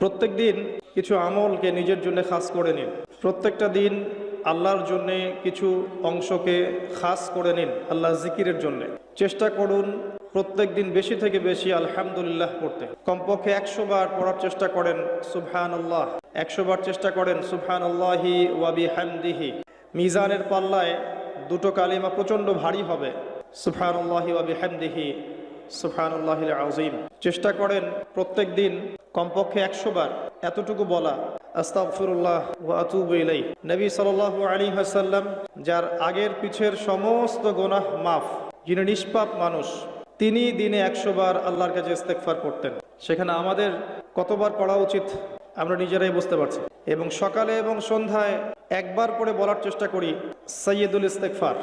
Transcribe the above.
প্রত্যেক দিন কিছু আমলকে নিজের জন্য খাস করে নিন। প্রত্যেকটা দিন আল্লাহর জন্যে কিছু অংশকে খাস করে নিন আল্লাহ জিকিরের জন্য। চেষ্টা করুন প্রত্যেক দিন বেশি থেকে বেশি আলহামদুলিল্লাহ পড়তে। কমপক্ষে একশো বার পড়ার চেষ্টা করেন সুবহান আল্লাহ একশো বার চেষ্টা করেন সুবহান আল্লাহি ওয়াবি হামদিহি মিজানের পাল্লায় দুটো কালিমা প্রচণ্ড ভারী হবে সুবহান আল্লাহি ওয়াবি হামদিহি সুবহান আল্লাহিল আজিম চেষ্টা করেন প্রত্যেক দিন কমপক্ষে একশো বার এতটুকু বলা। যার আগের পিছের সমস্ত গোনাহ মাফ, যিনি নিষ্পাপ মানুষ, তিনি দিনে একশো বার আল্লাহর কাছে ইস্তেগফার করতেন। সেখানে আমাদের কতবার পড়া উচিত আমরা নিজেরাই বুঝতে পারছি। এবং সকালে এবং সন্ধ্যায় একবার করে বলার চেষ্টা করি সৈয়দুল ইস্তেগফার।